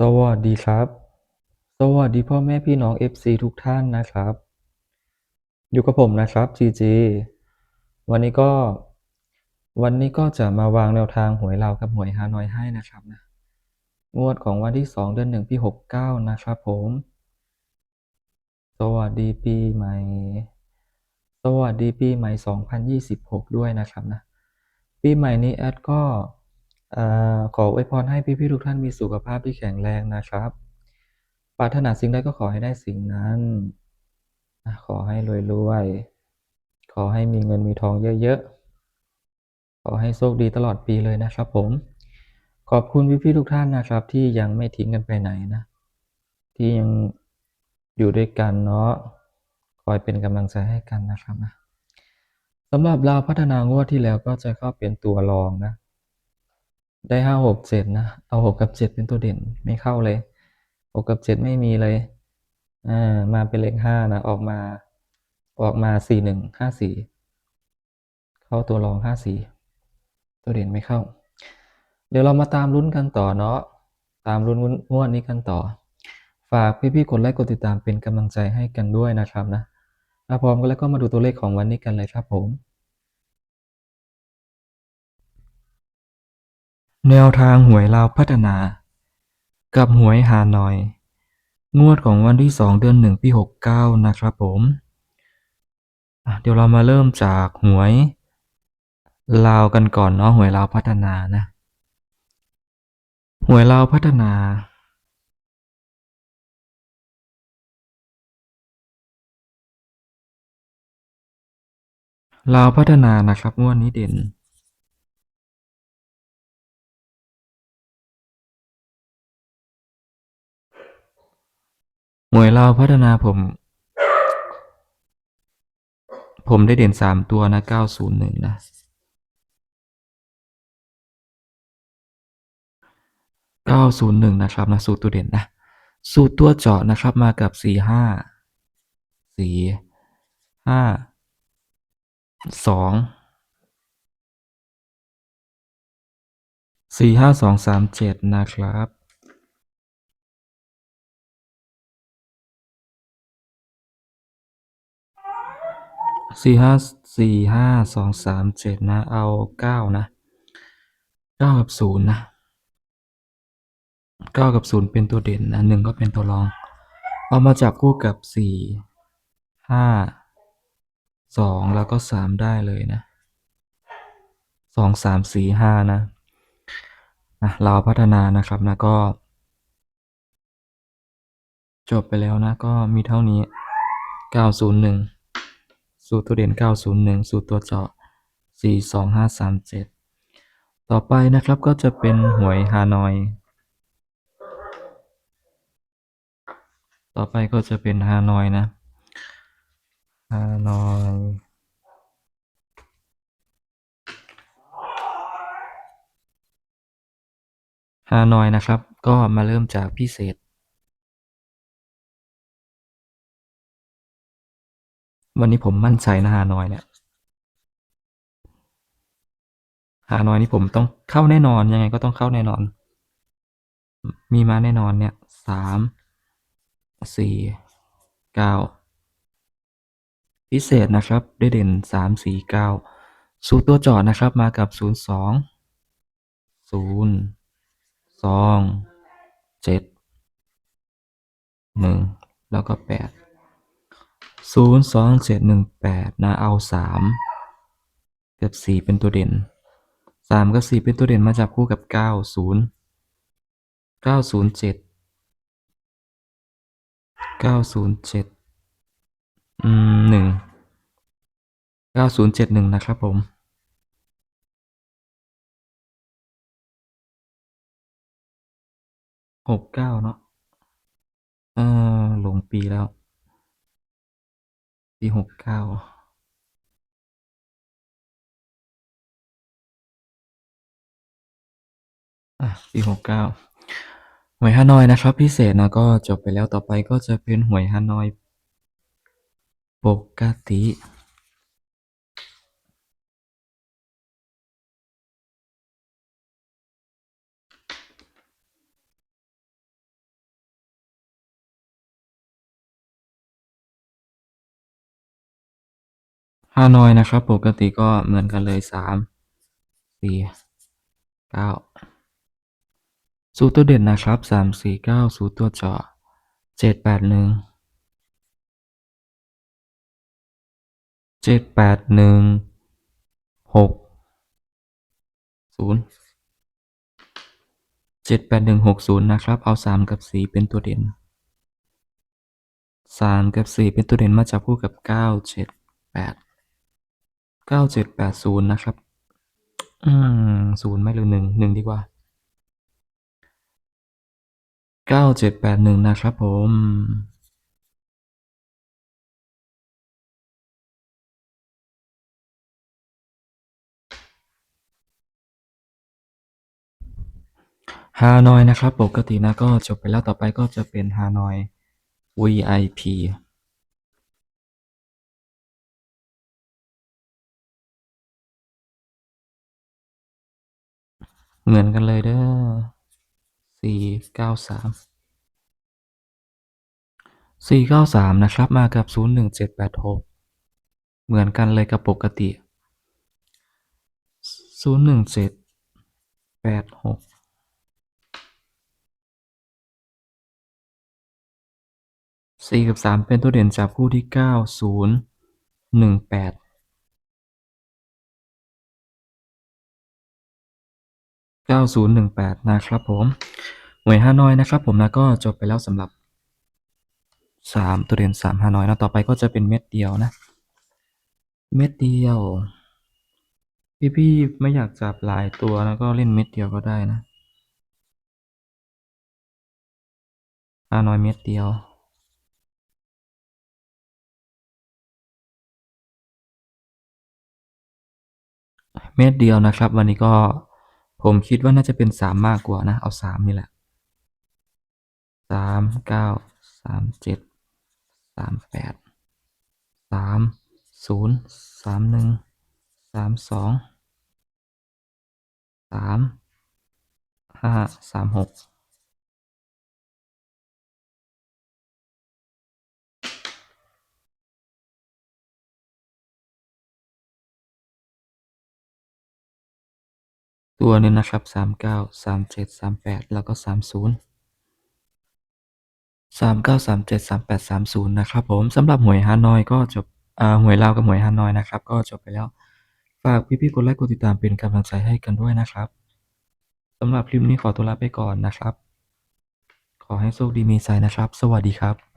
สวัสดีครับ สวัสดีพ่อแม่พี่น้อง FC ทุกท่านนะครับ อยู่กับผมนะครับ GG วันนี้ก็ วันนี้ก็จะมาวางแนวทางหวยลาวกับหวยฮานอยให้นะครับนะงวดของวันที่ 2 เดือน1ปี69 นะครับผม สวัสดีปีใหม่ สวัสดีปีใหม่ 2026 ด้วยนะครับนะ ปีใหม่นี้แอดก็ อขออวยพรให้พี่ๆทุกท่านมีสุขภาพที่แข็งแรงนะครับ ปรารถนาสิ่งใดก็ขอให้ได้สิ่งนั้น ขอให้รวยๆ ขอให้มีเงินมีทองเยอะๆ ขอให้โชคดีตลอดปีเลยนะครับผม ขอบคุณพี่ๆทุกท่านนะครับ ที่ยังไม่ทิ้งกันไปไหนนะ ที่ยังอยู่ด้วยกันเนาะ คอยเป็นกำลังใจให้กันนะครับนะสำหรับลาพัฒนางวดที่แล้วก็จะเข้าเป็นตัวรองนะ ได้ห้าหกเจ็ดนะ เอาหกกับเจ็ดเป็นตัวเด่นไม่เข้าเลยหกกับเจ็ดไม่มีเลยอ่ามาเป็นเลขห้านะ ออกมา ออกมาสี่หนึ่งห้าสี่เข้าตัวรองห้าสี่ตัวเด่นไม่เข้า เดี๋ยวเรามาตามลุ้นกันต่อเนาะตามลุ้นงวดนี้กันต่อ ฝากพี่ๆกดไลค์กดติดตามเป็นกำลังใจให้กันด้วยนะครับนะถ้าพร้อมกันแล้วก็มาดูตัวเลขของวันนี้กันเลยครับผม แนวทางหวยลาวพัฒนา กับหวยฮาหน่อย งวดของวันที่ 2 เดือน 1 ปี 69 นะครับผม เดี๋ยวเรามาเริ่มจากหวยลาวกันก่อนเนาะหวยลาวพัฒนานะ หวยลาวพัฒนา ลาวพัฒนานะครับงวดนี้เด่น หวยลาวพัฒนาผม ผมได้เด่นสามตัวนะเก้าศูนย์หนึ่งนะเก้าศูนย์หนึ่งนะครับนะสูตรตัวเด่นนะ สูตรตัวเจาะนะครับมากับสี่ห้าสี่ห้าสองสี่ห้าสองสามเจ็ดนะครับ สี่ห้าสี่ห้าสองสามเจ็ดนะ เอาเก้านะเก้ากับศูนย์นะเก้ากับศูนย์เป็นตัวเด่นนะหนึ่งก็เป็นตัวรอง เอามาจับคู่กับสี่ห้าสองแล้วก็สามได้เลยนะสองสามสี่ห้านะอะเราพัฒนานะครับนะก็ จบไปแล้วนะก็มีเท่านี้เก้าศูนย์หนึ่ง สูตรตัวเด่นเก้าศูนย์หนึ่งสูตรตัวเจาะสี่สองห้าสามเจ็ดต่อไปนะครับก็จะเป็นหวยฮานอย ต่อไปก็จะเป็นฮานอยนะฮานอยฮานอยนะครับ ก็มาเริ่มจากพิเศษ วันนี้ผมมั่นใจนะฮานอยเนี่ยฮานอยนี่ผมต้องเข้าแน่นอนยังไงก็ต้องเข้าแน่นอน มีมาแน่นอนเนี่ยสามสี่เก้าพิเศษนะครับได้เด่นสามสี่เก้าสูตรตัวจอดนะครับมากับศูนย์สองศูนย์สองเจ็ดหนึ่งแล้วก็แปด ศูนย์สองเจ็ดหนึ่งแปดนะเอาสามกับสี่เป็นตัวเด่นสามกับสี่เป็นตัวเด่นมาจับคู่กับเก้าศูนย์เก้าศูนย์เจ็ดเก้าศูนย์เจ็ดอืมหนึ่งเก้าศูนย์เจ็ดหนึ่งนะครับผมหกเก้าเนาะเออหลงปีแล้ว ปีหกเก้าอะปีหกเก้าหวยฮานอยนะครับพิเศษนะก็จบไปแล้วต่อไปก็จะเป็นหวยฮานอย ปกติ ฮานอยนะครับ ปกติก็เหมือนกันเลยสามสี่เก้าสูตรตัวเด่นนะครับสามสี่เก้าสูตรตัวเจาะเจ็ดแปดหนึ่งเจ็ดแปดหนึ่งหกศูนย์เจ็ดแปดหนึ่งหกศูนย์นะครับ เอาสามกับสี่เป็นตัวเด่นสามกับสี่เป็นตัวเด่นมาจับคู่กับเก้าเจ็ดแปด ก้าเจ็ดแปดศูนย์นะครับ อืมศูนย์ไม่หรือหนึ่งหนึ่งดีกว่าเก้าเจ็ดแปดหนึ่งนะครับผมฮานอยนะครับ ปกตินะก็จบไปแล้วต่อไปก็จะเป็นฮานอย VIP เหมือนกันเลยเด้อสี่เก้าสามสี่เก้าสามนะครับ มากับศูนย์หนึ่งเจ็ดแปดหกเหมือนกันเลยกับปกติศูนย์หนึ่งเจ็ดแปดหกสี่กับสามเป็นตัวเด่นจับคู่ที่เก้าศูนย์หนึ่งแปด เก้าศูนะครับผมหน่วยฮานอยนะครับผมนะก็จบไปแล้วสำหรับสามตัวเด่นสามฮานอยนะต่อไปก็จะเป็นเม็ดเดียวนะ เม็ดเดียว พี่ๆไม่อยากจับหลายตัวแล้วก็เล่นเม็ดเดียวก็ได้นะฮานอยเม็ดเดียวเม็ดเดียวนะครับ วันนี้ก็ ผมคิดว่าน่าจะเป็นสามมากกว่านะ เอาสามนี่แหละสามเก้าสามเจ็ดสามแปดสามศูนย์สามหนึ่งสามสองสามห้าสามหก ตัวนี้นะครับสามเก้าสามเจ็ดสามแปดแล้วก็สามศูนย์สามเก้าสามเจ็ดสามแปดสามศูนย์นะครับผมสำหรับหวยฮานอยก็จบอ่าหวยลาวกับหวยฮานอยนะครับ ก็จบไปแล้ว ฝากพี่ๆกดไลค์กดติดตามเป็นกำลังใจให้กันด้วยนะครับสำหรับคลิปนี้ขอตัวลาไปก่อนนะครับ ขอให้โชคดีมีใจนะครับ สวัสดีครับ